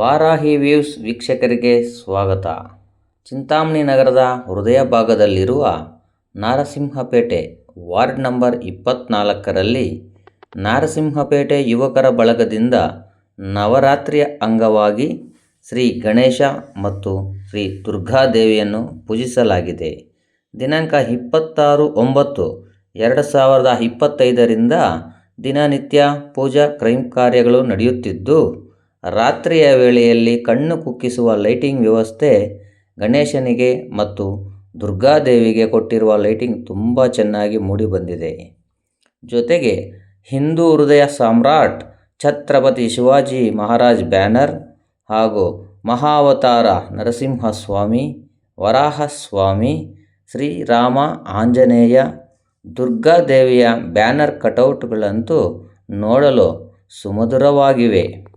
Varahi views ವೀಕ್ಷಕರಿಗೆ ಸ್ವಾಗತ. ಚಿಂತಾಮಣಿ ನಗರದ ಹೃದಯ ಭಾಗದಲ್ಲಿರುವ ನಾರಸಿಂಹಪೇಟೆ ವಾರ್ಡ್ ನಂಬರ್ ಇಪ್ಪತ್ನಾಲ್ಕರಲ್ಲಿ ನಾರಸಿಂಹಪೇಟೆ ಯುವಕರ ಬಳಗದಿಂದ ನವರಾತ್ರಿಯ ಅಂಗವಾಗಿ ಶ್ರೀ ಗಣೇಶ ಮತ್ತು ಶ್ರೀ ದುರ್ಗಾದೇವಿಯನ್ನು ಪೂಜಿಸಲಾಗಿದೆ. ದಿನಾಂಕ ಇಪ್ಪತ್ತಾರು ಒಂಬತ್ತು ಎರಡು ಸಾವಿರದ ಇಪ್ಪತ್ತೈದರಿಂದ ದಿನನಿತ್ಯ ಪೂಜಾ ಕ್ರೈಂ ಕಾರ್ಯಗಳು ನಡೆಯುತ್ತಿದ್ದು ರಾತ್ರಿಯ ವೇಳೆಯಲ್ಲಿ ಕಣ್ಣು ಕುಕ್ಕಿಸುವ ಲೈಟಿಂಗ್ ವ್ಯವಸ್ಥೆ ಗಣೇಶನಿಗೆ ಮತ್ತು ದುರ್ಗಾದೇವಿಗೆ ಕೊಟ್ಟಿರುವ ಲೈಟಿಂಗ್ ತುಂಬ ಚೆನ್ನಾಗಿ ಮೂಡಿಬಂದಿದೆ. ಜೊತೆಗೆ ಹಿಂದೂ ಹೃದಯ ಸಾಮ್ರಾಟ್ ಛತ್ರಪತಿ ಶಿವಾಜಿ ಮಹಾರಾಜ್ ಬ್ಯಾನರ್ ಹಾಗೂ ಮಹಾವತಾರ ನರಸಿಂಹಸ್ವಾಮಿ, ವರಾಹಸ್ವಾಮಿ ಶ್ರೀರಾಮ ಆಂಜನೇಯ ದುರ್ಗಾದೇವಿಯ ಬ್ಯಾನರ್ ಕಟೌಟ್ಗಳಂತೂ ನೋಡಲು ಸುಮಧುರವಾಗಿವೆ.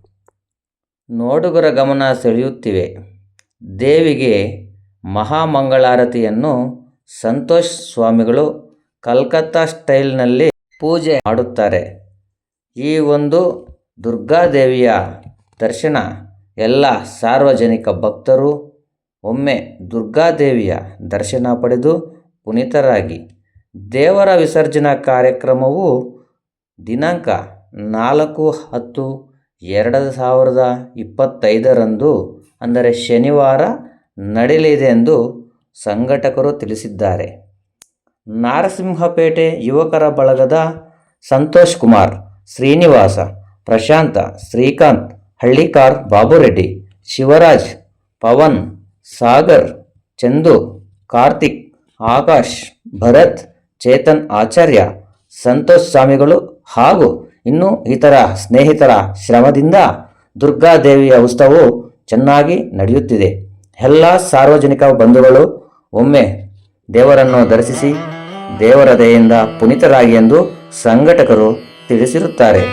ನೋಡುಗರ ಗಮನ ಸೆಳೆಯುತ್ತಿವೆ. ದೇವಿಗೆ ಮಹಾಮಂಗಳಾರತಿಯನ್ನು ಸಂತೋಷ್ ಸ್ವಾಮಿಗಳು ಕಲ್ಕತ್ತಾ ಸ್ಟೈಲ್ನಲ್ಲಿ ಪೂಜೆ ಮಾಡುತ್ತಾರೆ. ಈ ಒಂದು ದುರ್ಗಾದೇವಿಯ ದರ್ಶನ ಎಲ್ಲ ಸಾರ್ವಜನಿಕ ಭಕ್ತರು ಒಮ್ಮೆ ದುರ್ಗಾದೇವಿಯ ದರ್ಶನ ಪಡೆದು ಪುನೀತರಾಗಿ. ದೇವರ ವಿಸರ್ಜನಾ ಕಾರ್ಯಕ್ರಮವು ದಿನಾಂಕ ನಾಲ್ಕು ಹತ್ತು ಎರಡು ಸಾವಿರದ ಇಪ್ಪತ್ತೈದರಂದು, ಅಂದರೆ ಶನಿವಾರ ನಡೆಯಲಿದೆ ಎಂದು ಸಂಘಟಕರು ತಿಳಿಸಿದ್ದಾರೆ. ನಾರಸಿಂಹಪೇಟೆ ಯುವಕರ ಬಳಗದ ಸಂತೋಷ್ ಕುಮಾರ್, ಶ್ರೀನಿವಾಸ, ಪ್ರಶಾಂತ, ಶ್ರೀಕಾಂತ್, ಹಳ್ಳಿಕಾರ್ ಬಾಬುರೆಡ್ಡಿ, ಶಿವರಾಜ್, ಪವನ್, ಸಾಗರ್, ಚಂದು, ಕಾರ್ತಿಕ್, ಆಕಾಶ್, ಭರತ್, ಚೇತನ್ ಆಚಾರ್ಯ, ಸಂತೋಷ್ ಸ್ವಾಮಿಗಳು ಹಾಗೂ ಇನ್ನೂ ಇತರ ಸ್ನೇಹಿತರ ಶ್ರಮದಿಂದ ದುರ್ಗಾದೇವಿಯ ಉತ್ಸವವು ಚೆನ್ನಾಗಿ ನಡೆಯುತ್ತಿದೆ. ಎಲ್ಲ ಸಾರ್ವಜನಿಕ ಬಂಧುಗಳು ಒಮ್ಮೆ ದೇವರನ್ನು ದರ್ಶಿಸಿ ದೇವರ ದಯೆಯಿಂದ ಪುನೀತರಾಗಿ ಎಂದು ಸಂಘಟಕರು ತಿಳಿಸಿರುತ್ತಾರೆ.